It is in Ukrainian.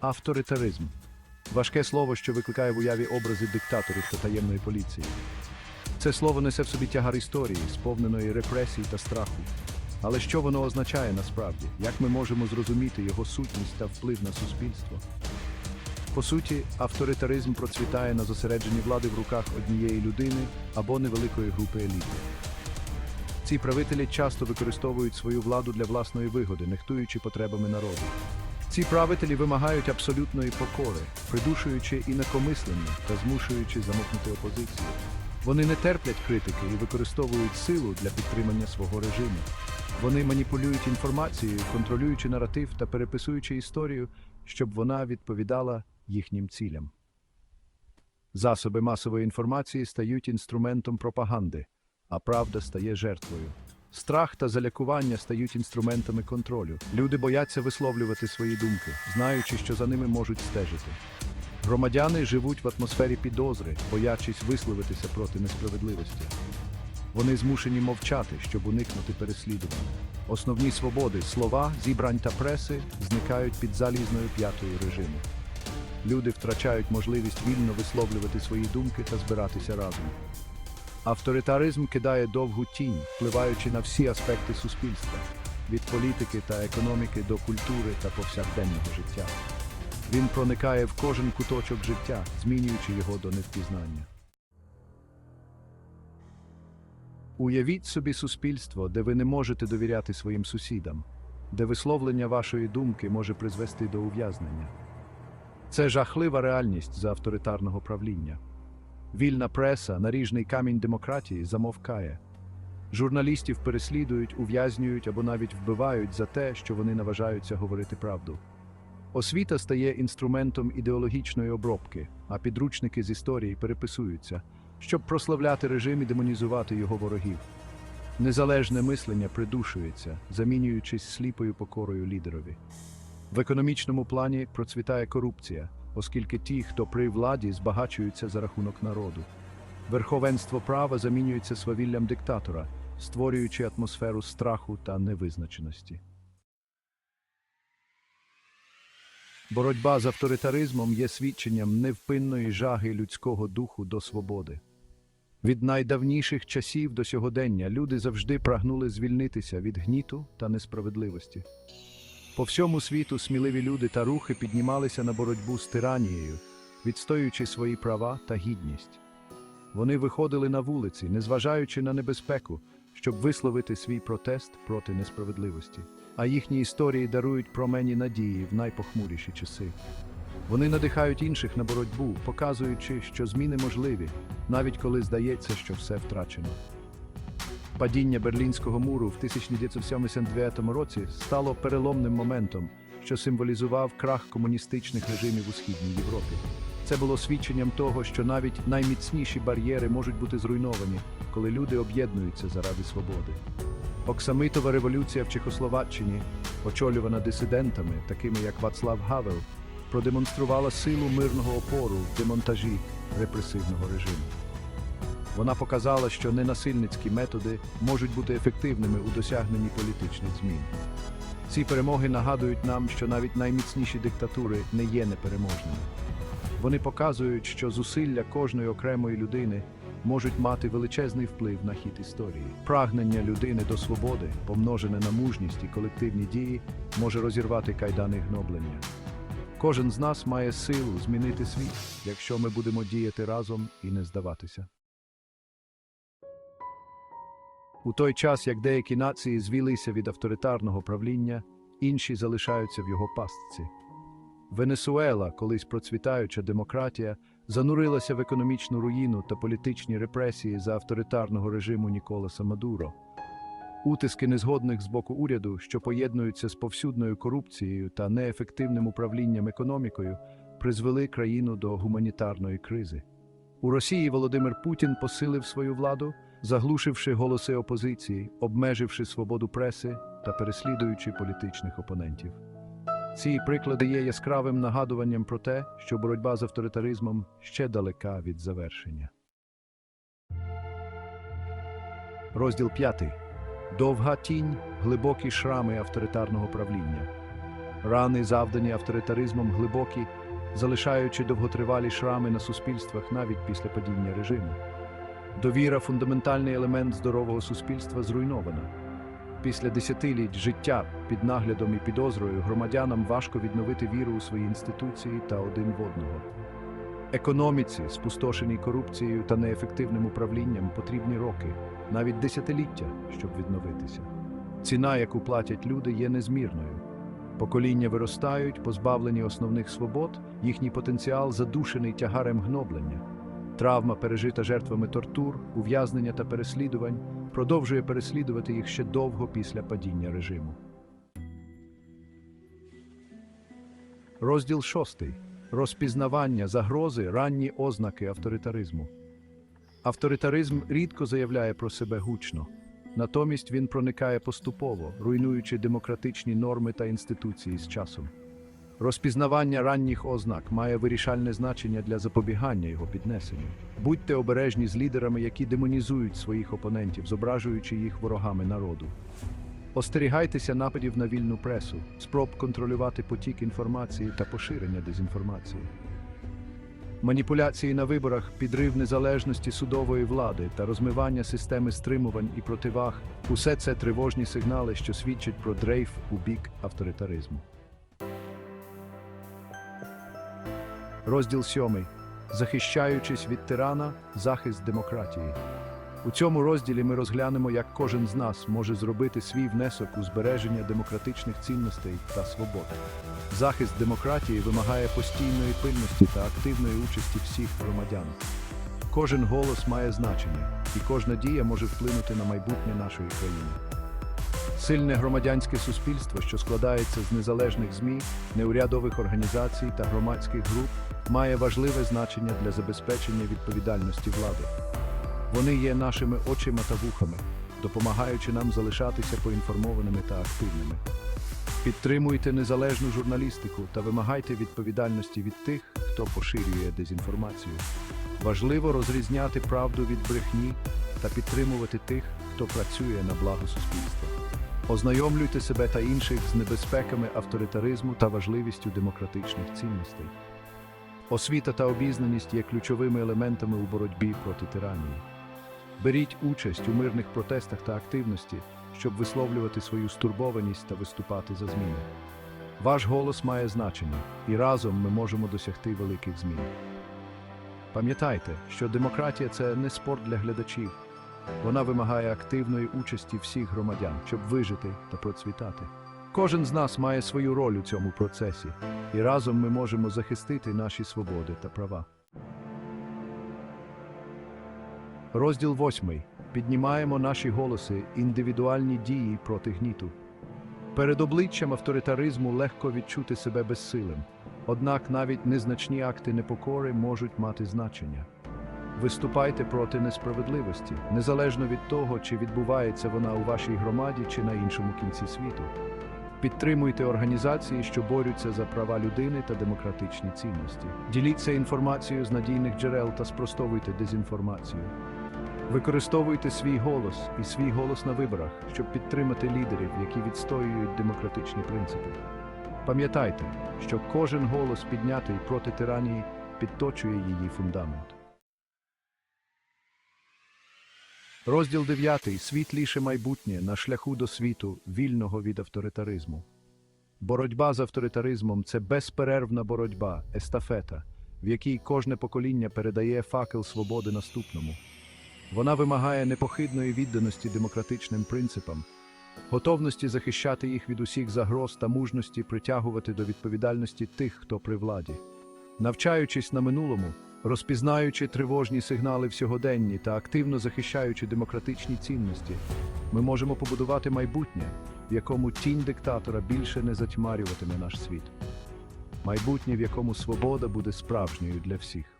Авторитаризм важке слово, що викликає в уяві образи диктаторів та таємної поліції. Це слово несе в собі тягар історії, сповненої репресій та страху. Але що воно означає насправді? Як ми можемо зрозуміти його сутність та вплив на суспільство? По суті, авторитаризм процвітає на зосередженні влади в руках однієї людини або невеликої групи еліти. Ці правителі часто використовують свою владу для власної вигоди, нехтуючи потребами народу. Ці правителі вимагають абсолютної покори, придушуючи інакомислення та змушуючи замовкнути опозицію. Вони не терплять критики і використовують силу для підтримання свого режиму. Вони маніпулюють інформацією, контролюючи наратив та переписуючи історію, щоб вона відповідала їхнім цілям. Засоби масової інформації стають інструментом пропаганди, а правда стає жертвою. Страх та залякування стають інструментами контролю. Люди бояться висловлювати свої думки, знаючи, що за ними можуть стежити. Громадяни живуть в атмосфері підозри, боячись висловитися проти несправедливості. Вони змушені мовчати, щоб уникнути переслідувань. Основні свободи слова, зібрань та преси зникають під залізною п'ятою режиму. Люди втрачають можливість вільно висловлювати свої думки та збиратися разом. Авторитаризм кидає довгу тінь, впливаючи на всі аспекти суспільства від політики та економіки до культури та повсякденного життя. Він проникає в кожен куточок життя, змінюючи його до невпізнання. Уявіть собі суспільство, де ви не можете довіряти своїм сусідам, де висловлення вашої думки може призвести до ув'язнення. Це жахлива реальність за авторитарного правління. Вільна преса, наріжний камінь демократії, замовкає. Журналістів переслідують, ув'язнюють або навіть вбивають за те, що вони наважаються говорити правду. Освіта стає інструментом ідеологічної обробки, а підручники з історії переписуються, щоб прославляти режим і демонізувати його ворогів. Незалежне мислення придушується, замінюючись сліпою покорою лідерові. В економічному плані процвітає корупція, оскільки ті, хто при владі, збагачуються за рахунок народу. Верховенство права замінюється свавіллям диктатора, створюючи атмосферу страху та невизначеності. Боротьба з авторитаризмом є свідченням невпинної жаги людського духу до свободи. Від найдавніших часів до сьогодення люди завжди прагнули звільнитися від гніту та несправедливості. По всьому світу сміливі люди та рухи піднімалися на боротьбу з тиранією, відстоюючи свої права та гідність. Вони виходили на вулиці, незважаючи на небезпеку, щоб висловити свій протест проти несправедливості. А їхні історії дарують промені надії в найпохмуріші часи. Вони надихають інших на боротьбу, показуючи, що зміни можливі, навіть коли здається, що все втрачено. Падіння Берлінського муру в 1979 році стало переломним моментом, що символізував крах комуністичних режимів у Східній Європі. Це було свідченням того, що навіть найміцніші бар'єри можуть бути зруйновані, коли люди об'єднуються заради свободи. Оксамитова революція в Чехословаччині, очолювана дисидентами, такими як Вацлав Гавел, продемонструвала силу мирного опору в демонтажі репресивного режиму. Вона показала, що ненасильницькі методи можуть бути ефективними у досягненні політичних змін. Ці перемоги нагадують нам, що навіть найміцніші диктатури не є непереможними. Вони показують, що зусилля кожної окремої людини можуть мати величезний вплив на хід історії. Прагнення людини до свободи, помножене на мужність і колективні дії, може розірвати кайдани гноблення. Кожен з нас має силу змінити світ, якщо ми будемо діяти разом і не здаватися. У той час, як деякі нації звілися від авторитарного правління, інші залишаються в його пастці. Венесуела, колись процвітаюча демократія, занурилася в економічну руїну та політичні репресії за авторитарного режиму Ніколаса Мадуро. Утиски незгодних з боку уряду, що поєднуються з повсюдною корупцією та неефективним управлінням економікою, призвели країну до гуманітарної кризи. У Росії Володимир Путін посилив свою владу, заглушивши голоси опозиції, обмеживши свободу преси та переслідуючи політичних опонентів. Ці приклади є яскравим нагадуванням про те, що боротьба з авторитаризмом ще далека від завершення. Розділ 5. Довга тінь, глибокі шрами авторитарного правління. Рани, завдані авторитаризмом, глибокі, залишаючи довготривалі шрами на суспільствах навіть після падіння режиму. Довіра, фундаментальний елемент здорового суспільства, зруйнована. Після десятиліть життя під наглядом і підозрою громадянам важко відновити віру у свої інституції та один в одного. Економіці, спустошеній корупцією та неефективним управлінням, потрібні роки, навіть десятиліття, щоб відновитися. Ціна, яку платять люди, є незмірною. Покоління виростають, позбавлені основних свобод, їхній потенціал задушений тягарем гноблення. Травма, пережита жертвами тортур, ув'язнення та переслідувань, продовжує переслідувати їх ще довго після падіння режиму. Розділ шостий. Розпізнавання загрози ранні ознаки авторитаризму. Авторитаризм рідко заявляє про себе гучно. Натомість він проникає поступово, руйнуючи демократичні норми та інституції з часом. Розпізнавання ранніх ознак має вирішальне значення для запобігання його піднесенню. Будьте обережні з лідерами, які демонізують своїх опонентів, зображуючи їх ворогами народу. Остерігайтеся нападів на вільну пресу, спроб контролювати потік інформації та поширення дезінформації. Маніпуляції на виборах, підрив незалежності судової влади та розмивання системи стримувань і противаг усе це тривожні сигнали, що свідчать про дрейф у бік авторитаризму. Розділ 7. Захищаючись від тирана, захист демократії. У цьому розділі ми розглянемо, як кожен з нас може зробити свій внесок у збереження демократичних цінностей та свобод. Захист демократії вимагає постійної пильності та активної участі всіх громадян. Кожен голос має значення, і кожна дія може вплинути на майбутнє нашої країни. Сильне громадянське суспільство, що складається з незалежних ЗМІ, неурядових організацій та громадських груп, має важливе значення для забезпечення відповідальності влади. Вони є нашими очима та вухами, допомагаючи нам залишатися поінформованими та активними. Підтримуйте незалежну журналістику та вимагайте відповідальності від тих, хто поширює дезінформацію. Важливо розрізняти правду від брехні та підтримувати тих, хто працює на благо суспільства. Ознайомлюйте себе та інших з небезпеками авторитаризму та важливістю демократичних цінностей. Освіта та обізнаність є ключовими елементами у боротьбі проти тиранії. Беріть участь у мирних протестах та активності, щоб висловлювати свою стурбованість та виступати за зміни. Ваш голос має значення, і разом ми можемо досягти великих змін. Пам'ятайте, що демократія це не спорт для глядачів. Вона вимагає активної участі всіх громадян, щоб вижити та процвітати. Кожен з нас має свою роль у цьому процесі, і разом ми можемо захистити наші свободи та права. Розділ 8. Піднімаємо наші голоси, індивідуальні дії проти гніту. Перед обличчям авторитаризму легко відчути себе безсилим, однак навіть незначні акти непокори можуть мати значення. Виступайте проти несправедливості, незалежно від того, чи відбувається вона у вашій громаді чи на іншому кінці світу. Підтримуйте організації, що борються за права людини та демократичні цінності. Діліться інформацією з надійних джерел та спростовуйте дезінформацію. Використовуйте свій голос і свій голос на виборах, щоб підтримати лідерів, які відстоюють демократичні принципи. Пам'ятайте, що кожен голос піднятий проти тиранії підточує її фундамент. Розділ 9. Світліше майбутнє на шляху до світу, вільного від авторитаризму. Боротьба з авторитаризмом це безперервна боротьба, естафета, в якій кожне покоління передає факел свободи наступному. Вона вимагає непохидної відданості демократичним принципам, готовності захищати їх від усіх загроз та мужності притягувати до відповідальності тих, хто при владі. Навчаючись на минулому, розпізнаючи тривожні сигнали в сьогоденні та активно захищаючи демократичні цінності, ми можемо побудувати майбутнє, в якому тінь диктатора більше не затьмарюватиме наш світ. Майбутнє, в якому свобода буде справжньою для всіх.